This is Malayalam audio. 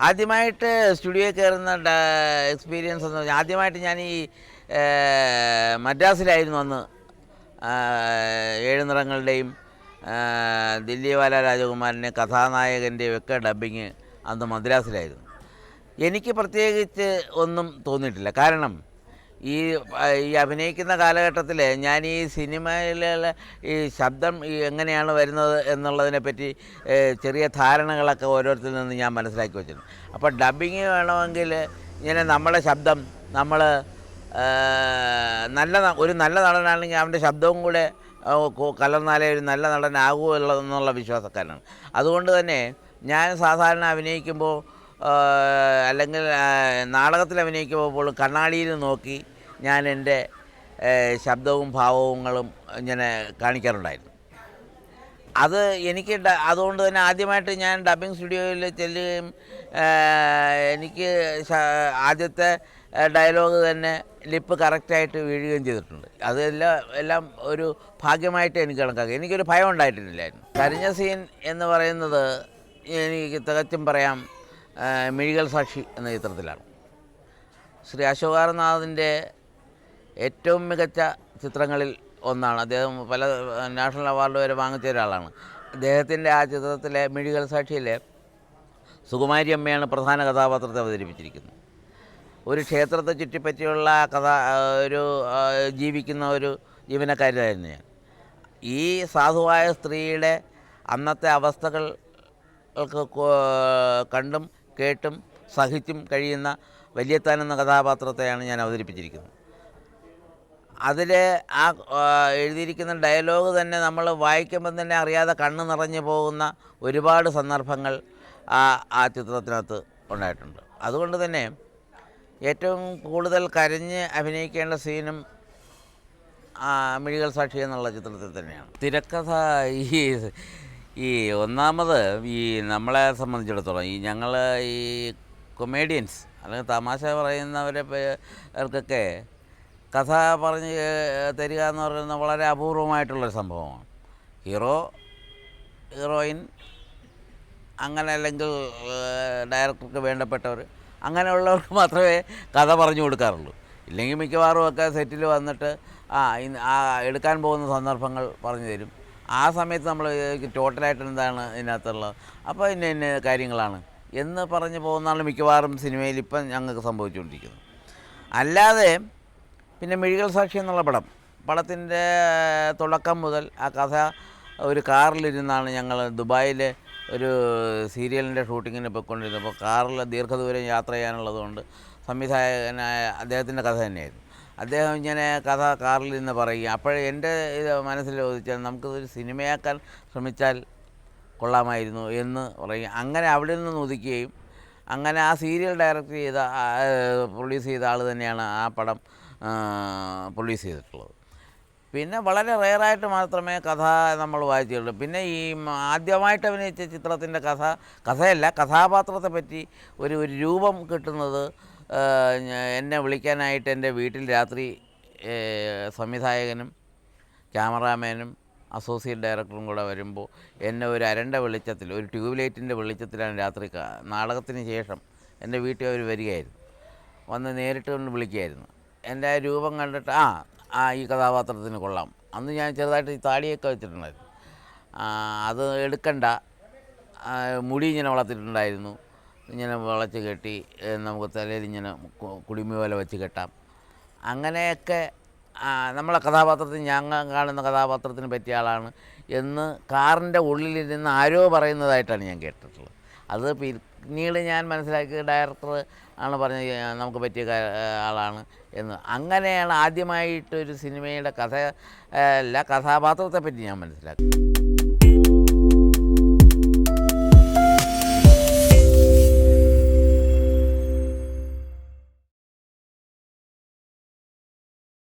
ആദ്യമായിട്ട് സ്റ്റുഡിയോയിൽ കയറുന്ന എക്സ്പീരിയൻസ് എന്ന് പറഞ്ഞാൽ ആദ്യമായിട്ട് ഞാൻ ഈ മദ്രാസിലായിരുന്നു അന്ന്. ഏഴ് നിറങ്ങളുടെയും ദില്ലിവാല രാജകുമാരന്റെ കഥാനായകന്റെയും ഒക്കെ ഡബ്ബിങ് അന്ന് മദ്രാസിലായിരുന്നു. എനിക്ക് പ്രത്യേകിച്ച് ഒന്നും തോന്നിയിട്ടില്ല. കാരണം ഈ ഈ അഭിനയിക്കുന്ന കാലഘട്ടത്തിൽ ഞാൻ ഈ സിനിമയിലുള്ള ഈ ശബ്ദം എങ്ങനെയാണ് വരുന്നത് എന്നുള്ളതിനെ പറ്റി ചെറിയ ധാരണകളൊക്കെ ഓരോരുത്തരിൽ നിന്ന് ഞാൻ മനസ്സിലാക്കി വെച്ചിട്ടുണ്ട് അപ്പോൾ ഡബിങ് വേണമെങ്കിൽ ഇങ്ങനെ നമ്മളെ ശബ്ദം നമ്മൾ നല്ല ഒരു നല്ല നടനാണെങ്കിൽ അവന്റെ ശബ്ദവും കൂടെ കലർന്നാലേ ഒരു നല്ല നടനാകൂ എന്നുള്ള വിശ്വാസക്കാരനാണ്. അതുകൊണ്ട് തന്നെ ഞാൻ സാധാരണ അഭിനയിക്കുമ്പോൾ അല്ലെങ്കിൽ നാടകത്തിൽ അഭിനയിക്കുമ്പോൾ പോലും കണ്ണാടിയിൽ നോക്കി ഞാൻ എന്റെ ശബ്ദവും ഭാവങ്ങളും ഇങ്ങനെ കാണിക്കാറുണ്ടായിരുന്നു. അത് എനിക്ക് അതുകൊണ്ട് തന്നെ ആദ്യമായിട്ട് ഞാൻ ഡബിങ് സ്റ്റുഡിയോയിൽ ചെല്ലുകയും എനിക്ക് ആദ്യത്തെ ഡയലോഗ് തന്നെ ലിപ്പ് കറക്റ്റായിട്ട് വീഴുകയും ചെയ്തിട്ടുണ്ട്. അതെല്ലാം എല്ലാം ഒരു ഭാഗ്യമായിട്ട് എനിക്ക് കണക്കാക്കി. എനിക്കൊരു ഭയം ഉണ്ടായിട്ടില്ലായിരുന്നു. കരിഞ്ഞ സീൻ എന്ന് പറയുന്നത് എനിക്ക് തികച്ചും പറയാം. മിഴികൾ സാക്ഷി എന്ന ചിത്രത്തിലാണ്. ശ്രീ അശോകാരനാഥിന്റെ ഏറ്റവും മികച്ച ചിത്രങ്ങളിൽ ഒന്നാണ്. അദ്ദേഹം പല നാഷണൽ അവാർഡ് വരെ വാങ്ങിച്ച ഒരാളാണ്. അദ്ദേഹത്തിന്റെ ആ ചിത്രത്തിലെ മിഴികൾ സാക്ഷിയിലെ സുകുമാരി അമ്മയാണ് പ്രധാന കഥാപാത്രത്തെ അവതരിപ്പിച്ചിരിക്കുന്നത്. ഒരു ക്ഷേത്രത്തെ ചുറ്റിപ്പറ്റിയുള്ള കഥ ഒരു ജീവിക്കുന്ന ഒരു ജീവനക്കാരിയായിരുന്നു ഞാൻ. ഈ സാധുവായ സ്ത്രീയുടെ അന്നത്തെ അവസ്ഥകൾ കണ്ടും കേട്ടും സഹിച്ചും കഴിയുന്ന വലിയത്താൻ എന്ന കഥാപാത്രത്തെയാണ് ഞാൻ അവതരിപ്പിച്ചിരിക്കുന്നത്. അതിൽ ആ എഴുതിയിരിക്കുന്ന ഡയലോഗ് തന്നെ നമ്മൾ വായിക്കുമ്പം തന്നെ അറിയാതെ കണ്ണ് നിറഞ്ഞു പോകുന്ന ഒരുപാട് സന്ദർഭങ്ങൾ ആ ആ ചിത്രത്തിനകത്ത് ഉണ്ടായിട്ടുണ്ട്. അതുകൊണ്ട് തന്നെ ഏറ്റവും കൂടുതൽ കരഞ്ഞ് അഭിനയിക്കേണ്ട സീനും മിഴികൾ സാക്ഷി എന്നുള്ള ചിത്രത്തിൽ തന്നെയാണ്. തിരക്കഥ ഈ ഈ ഒന്നാമത് ഈ നമ്മളെ സംബന്ധിച്ചിടത്തോളം ഈ ഞങ്ങൾ ഈ കൊമേഡിയൻസ് അല്ലെങ്കിൽ തമാശ പറയുന്നവരെ പേർക്കൊക്കെ കഥ പറഞ്ഞ് തരിക എന്ന് പറയുന്നത് വളരെ അപൂർവമായിട്ടുള്ളൊരു സംഭവമാണ്. ഹീറോ ഹീറോയിൻ അങ്ങനെ അല്ലെങ്കിൽ ഡയറക്ടർക്ക് വേണ്ടപ്പെട്ടവർ അങ്ങനെയുള്ളവർക്ക് മാത്രമേ കഥ പറഞ്ഞു കൊടുക്കാറുള്ളൂ. ഇല്ലെങ്കിൽ മിക്കവാറും ഒക്കെ സെറ്റിൽ വന്നിട്ട് ആ ആ എടുക്കാൻ പോകുന്ന സന്ദർഭങ്ങൾ പറഞ്ഞു തരും. ആ സമയത്ത് നമ്മൾ ടോട്ടലായിട്ട് എന്താണ് ഇതിനകത്തുള്ളത്? അപ്പോൾ ഇന്ന ഇന്ന കാര്യങ്ങളാണ്. എന്ന് പറഞ്ഞു പോകുന്നതാണ് മിക്കവാറും സിനിമയിൽ ഇപ്പം ഞങ്ങൾക്ക് സംഭവിച്ചുകൊണ്ടിരിക്കുന്നത്. അല്ലാതെ പിന്നെ മിഴികൾ സാക്ഷി എന്നുള്ള പടം. പടത്തിന്റെ തുടക്കം മുതൽ ആ കഥ ഒരു കാറിലിരുന്നാണ് ഞങ്ങൾ ദുബായിൽ ഒരു സീരിയലിന്റെ ഷൂട്ടിങ്ങിന് പോയിക്കൊണ്ടിരുന്നത് അപ്പോൾ കാറിൽ ദീർഘദൂരം യാത്ര ചെയ്യാനുള്ളതുകൊണ്ട് സംവിധായകനായ അദ്ദേഹത്തിന്റെ കഥ തന്നെയായിരുന്നു. അദ്ദേഹം ഇങ്ങനെ കഥ കാറിൽ നിന്ന് പറയും അപ്പോഴേ എന്റെ ഇത് മനസ്സിൽ ചോദിച്ചാൽ നമുക്കിതൊരു സിനിമയാക്കാൻ ശ്രമിച്ചാൽ കൊള്ളാമായിരുന്നു എന്ന് പറയും അങ്ങനെ അവിടെ നിന്ന് ഒതുക്കുകയും അങ്ങനെ ആ സീരിയൽ ഡയറക്റ്റ് ചെയ്ത പ്രൊഡ്യൂസ് ചെയ്ത ആൾ തന്നെയാണ് ആ പടം പ്രൊഡ്യൂസ് ചെയ്തിട്ടുള്ളത്. പിന്നെ വളരെ റെയറായിട്ട് മാത്രമേ കഥ നമ്മൾ വായിച്ചിട്ടുള്ളൂ. പിന്നെ ഈ ആദ്യമായിട്ട് അഭിനയിച്ച ചിത്രത്തിന്റെ കഥ കഥയല്ല കഥാപാത്രത്തെ പറ്റി ഒരു ഒരു രൂപം കിട്ടുന്നത് എന്നെ വിളിക്കാനായിട്ട് എന്റെ വീട്ടിൽ രാത്രി സംവിധായകനും ക്യാമറാമാനും അസോസിയേറ്റ് ഡയറക്ടറും കൂടെ വരുമ്പോൾ എന്നെ ഒരു അരണ്ട വെളിച്ചത്തിൽ ഒരു ട്യൂബ് ലൈറ്റിന്റെ വെളിച്ചത്തിലാണ് രാത്രി നാടകത്തിന് ശേഷം എന്റെ വീട്ടിൽ അവർ വരികയായിരുന്നു. വന്ന് നേരിട്ട് കൊണ്ട് വിളിക്കുകയായിരുന്നു. എന്റെ ആ രൂപം കണ്ടിട്ട് ആ ആ ഈ കഥാപാത്രത്തിന് കൊള്ളാം. അന്ന് ഞാൻ ചെറുതായിട്ട് ഈ താടിയൊക്കെ വെച്ചിട്ടുണ്ടായിരുന്നു. അത് എടുക്കണ്ട. മുടി ഇങ്ങനെ വളർത്തിയിട്ടുണ്ടായിരുന്നു. ഇങ്ങനെ വളച്ച് കെട്ടി നമുക്ക് തലയിൽ ഇങ്ങനെ കു- കുടുമി പോലെ വെച്ച് കെട്ടാം. അങ്ങനെയൊക്കെ നമ്മളെ കഥാപാത്രത്തിന് ഞങ്ങൾ കാണുന്ന കഥാപാത്രത്തിന് പറ്റിയ ആളാണ് എന്ന് കാറിന്റെ ഉള്ളിലിരുന്ന് ആരോ പറയുന്നതായിട്ടാണ് ഞാൻ കേട്ടിട്ടുള്ളത്. അത് പിന്നീട് ഞാൻ മനസ്സിലാക്കിയ ഡയറക്ടർ ആണ് പറഞ്ഞ നമുക്ക് പറ്റിയ ആളാണ് എന്ന്. അങ്ങനെയാണ് ആദ്യമായിട്ടൊരു സിനിമയുടെ കഥ അല്ല കഥാപാത്രത്തെ പറ്റി ഞാൻ മനസ്സിലാക്കുന്നത്.